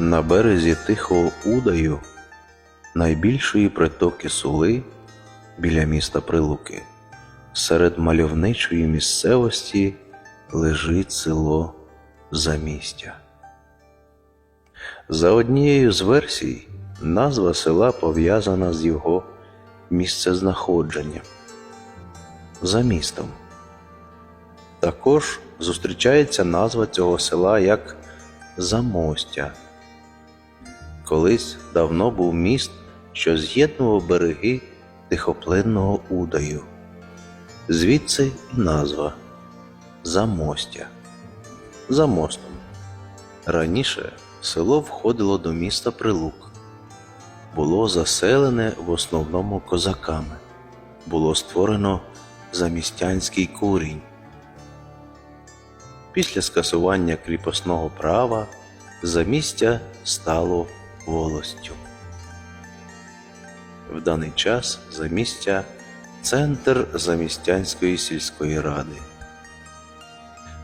На березі Тихого Удаю, найбільшої притоки Сули біля міста Прилуки, серед мальовничої місцевості лежить село Замістя. За однією з версій, назва села пов'язана з його місцезнаходженням за містом. Також зустрічається назва цього села як Замостя. Колись давно був міст, що з'єднував береги тихоплинного удаю. Звідси і назва Замостя. За мостом. Раніше село входило до міста Прилук. Було заселене в основному козаками. Було створено замістянський курінь. Після скасування кріпосного права замістя стало волостю. В даний час замістя центр замістянської сільської ради.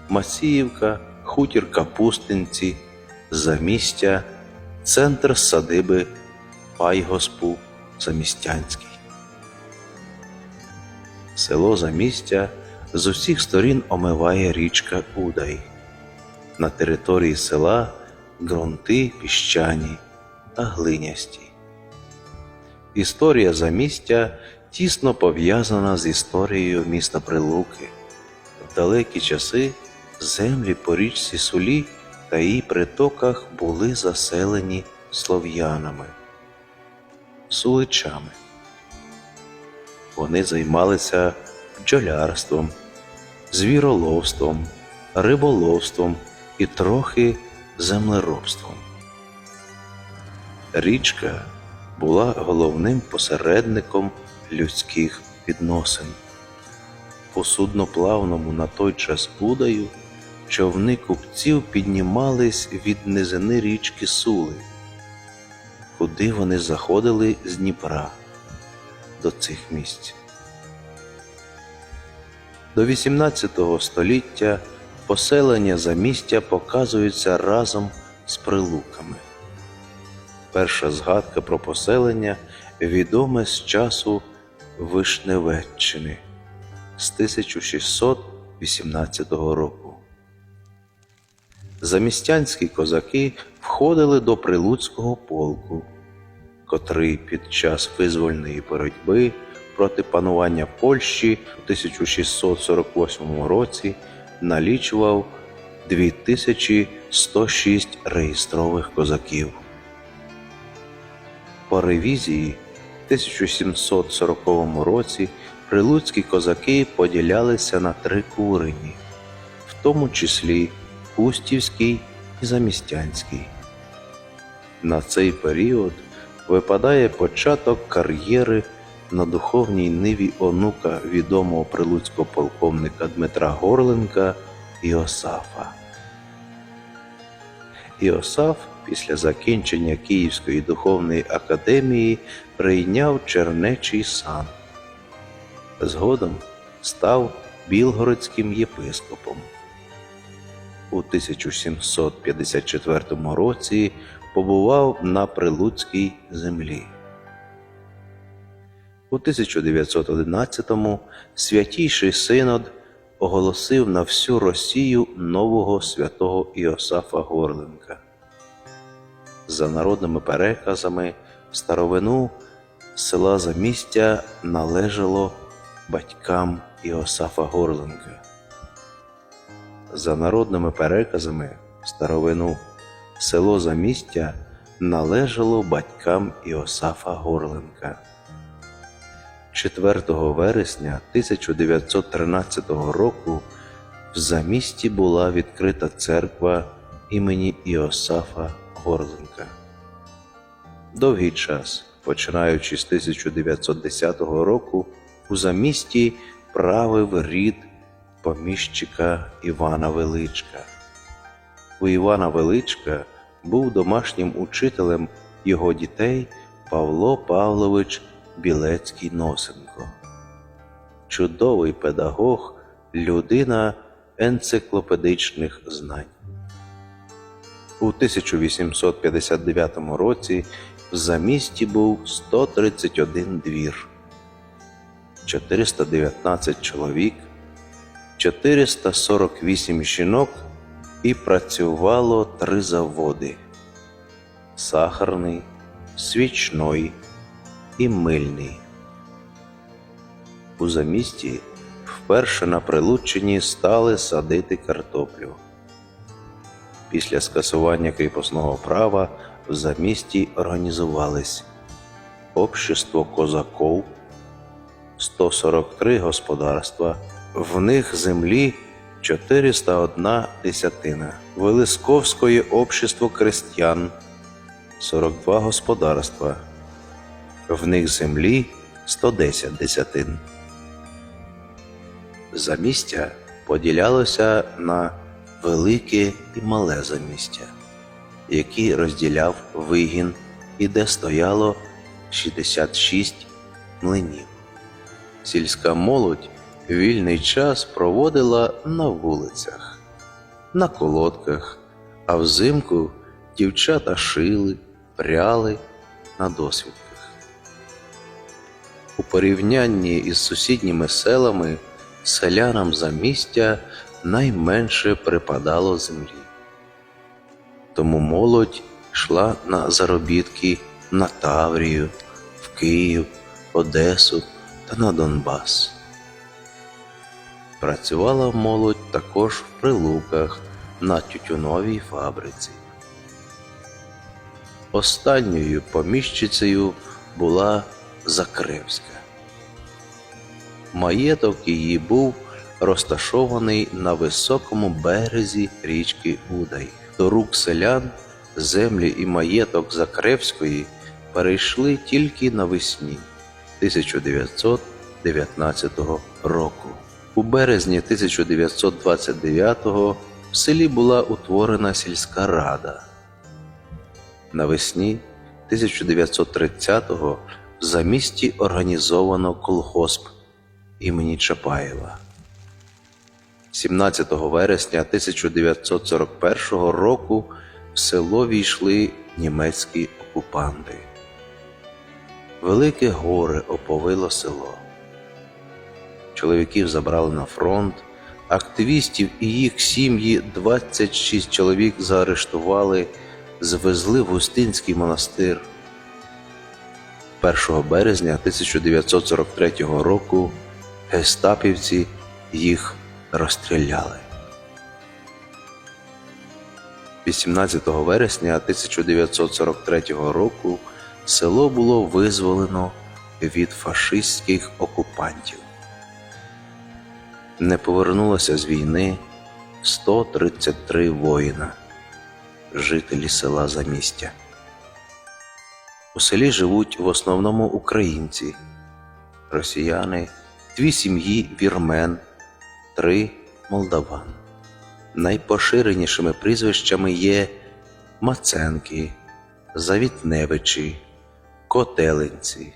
Масіївка, хутір Капустинці, замістя, центр садиби Пайгоспу Замістянський. Село Замістя з усіх сторін омиває річка Удай. На території села ґрунти піщані та глинясті. Історія Замістя тісно пов'язана з історією міста Прилуки. В далекі часи землі по річці Сулі та її притоках були заселені слов'янами, суличами. Вони займалися бджолярством, звіроловством, риболовством і трохи землеробством. Річка була головним посередником людських відносин. По судноплавному на той час Удаю човни купців піднімались від низини річки Сули, куди вони заходили з Дніпра до цих місць. До XVIII століття поселення замістя показуються разом з прилуками. Перша згадка про поселення відоме з часу Вишневеччини з 1618 року. Замістянські козаки входили до Прилуцького полку, котрий під час визвольної боротьби проти панування Польщі у 1648 році налічував 2106 реєстрових козаків. По ревізії в 1740 році прилуцькі козаки поділялися на три курені, в тому числі Устівський і Замістянський. На цей період випадає початок кар'єри на духовній ниві онука відомого прилуцького полковника Дмитра Горленка Іосафа. Іосаф після закінчення Київської духовної академії прийняв чернечий сан. Згодом став білгородським єпископом. У 1754 році побував на Прилуцькій землі. У 1911-му святійший синод оголосив на всю Росію нового святого Іосафа Горленка. За народними переказами старовину села Замістя належало батькам Іосафа Горленка. За народними переказами старовину село Замістя належало батькам Іосафа Горленка. 4 вересня 1913 року в замісті була відкрита церква імені Іосафа Горленка. Довгий час, починаючи з 1910 року, у замісті правив рід поміщика Івана Величка. У Івана Величка був домашнім учителем його дітей Павло Павлович Білецький Носенко. Чудовий педагог, людина енциклопедичних знань. У 1859 році в замісті був 131 двір, 419 чоловік, 448 жінок і працювало три заводи сахарний, свічний і мильний. У замісті вперше на Прилуччині стали садити картоплю. Після скасування кріпосного права в замісті організувались Общество козаков, 143 господарства, в них землі 401 десятина, Велисковське общество крестьян, 42 господарства, в них землі 110 десятин. Замістя поділялося на велике і мале замістя, які розділяв вигін і де стояло 66 млинів. Сільська молодь вільний час проводила на вулицях, на колодках, а взимку дівчата шили, пряли на досвідках. У порівнянні із сусідніми селами селянам замістя найменше припадало землі. Тому молодь йшла на заробітки на Таврію, в Київ, Одесу та на Донбас. Працювала молодь також в Прилуках на тютюновій фабриці. Останньою поміщицею була Закревська. Маєток її був розташований на високому березі річки Удай. До рук селян землі і маєток Закревської перейшли тільки навесні 1919 року. У березні 1929-го в селі була утворена сільська рада. Навесні 1930-го в замісті організовано колгосп імені Чапаєва. 17 вересня 1941 року в село війшли німецькі окупанти. Велике горе оповило село. Чоловіків забрали на фронт, активістів і їх сім'ї 26 чоловік заарештували, звезли в Устинський монастир. 1 березня 1943 року гестапівці їх розстріляли. 18 вересня 1943 року село було визволено від фашистських окупантів. Не повернулося з війни 133 воїна, жителі села Замістя. У селі живуть в основному українці, росіяни, дві сім'ї вірмен, три молдаван. Найпоширенішими прізвищами є Маценки, Завітневичі, Котелинці.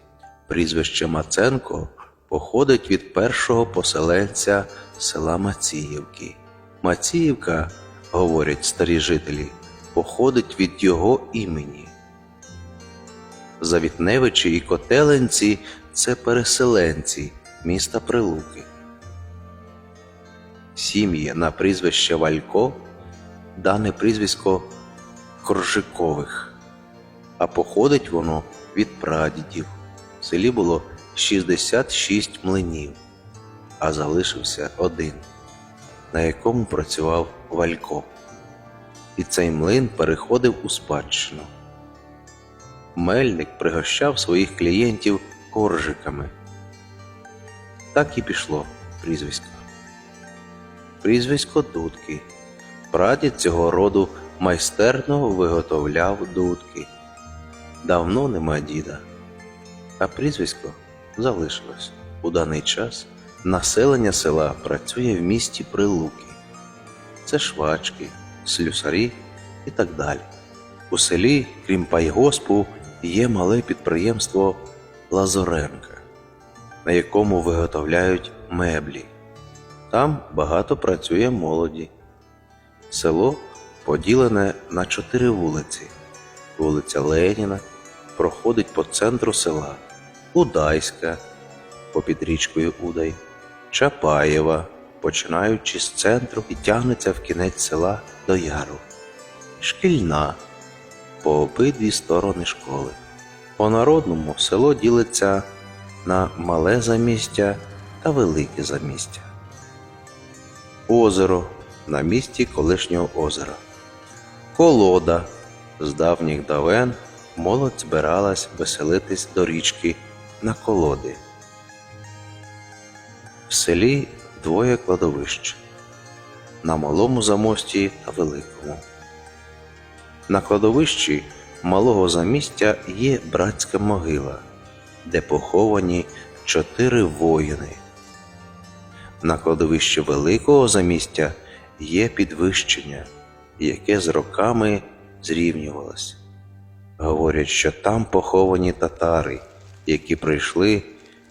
Прізвище Маценко походить від першого поселенця села Маціївки. Маціївка, говорять старі жителі, походить від його імені. Завітневичі і Котеленці це переселенці міста Прилуки. Сім'ї на прізвище Валько дане прізвисько Коржикових, а походить воно від прадідів. В селі було 66 млинів, а залишився один, на якому працював Валько. І цей млин переходив у спадщину. Мельник пригощав своїх клієнтів коржиками. Так і пішло прізвисько. Прізвисько Дудки. Прадід цього роду майстерно виготовляв дудки. Давно нема діда, а прізвисько залишилось. У даний час населення села працює в місті Прилуки. Це швачки, слюсарі і так далі. У селі, крім пайгоспу, є мале підприємство Лазоренка, на якому виготовляють меблі. Там багато працює молоді. Село поділене на чотири вулиці. Вулиця Леніна проходить по центру села, Удайська попід річкою Удай, Чапаєва, починаючи з центру і тягнеться в кінець села до Яру, Шкільна по обидві сторони школи. По народному село ділиться на мале замістя та велике замістя. Озеро на місці колишнього озера. Колода з давніх давен молодь збиралась веселитись до річки на колоди. В селі двоє кладовищ на малому замості та великому. На кладовищі малого замістя є братська могила, де поховані чотири воїни. На кладовищі великого замістя є підвищення, яке з роками зрівнювалось. Говорять, що там поховані татари, які прийшли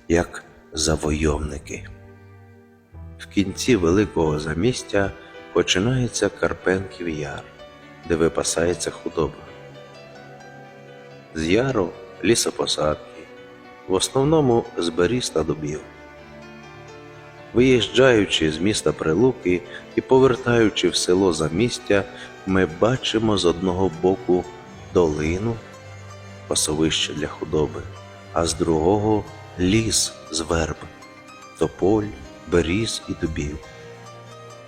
як завойовники. В кінці великого замістя починається Карпенків яр, де випасається худоба. З яру лісопосадки, в основному з беріз та дубів. Виїжджаючи з міста Прилуки і повертаючи в село Замістя, ми бачимо з одного боку долину, пасовище для худоби, а з другого ліс з верб, тополь, беріз і дубів.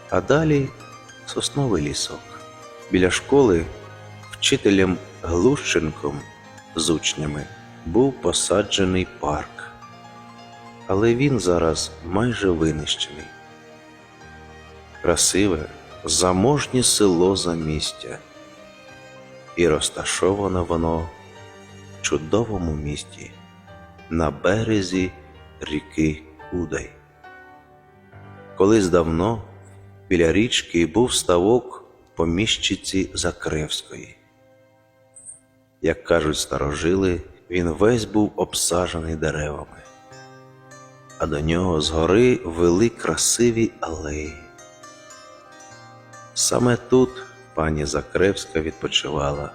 А далі сосновий лісок. Біля школи вчителем Глущенком з учнями був посаджений парк але він зараз майже винищений. Красиве, заможнє село замістя, і розташоване воно в чудовому місті на березі ріки Удай. Колись давно біля річки був ставок поміщиці Закревської. Як кажуть старожили, він весь був обсаджений деревами а до нього згори вели красиві алеї. Саме тут пані Закревська відпочивала.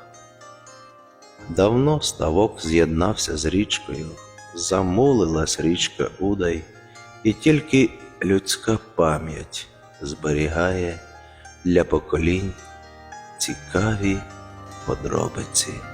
Давно ставок з'єднався з річкою, замулилась річка Удай, і тільки людська пам'ять зберігає для поколінь цікаві подробиці.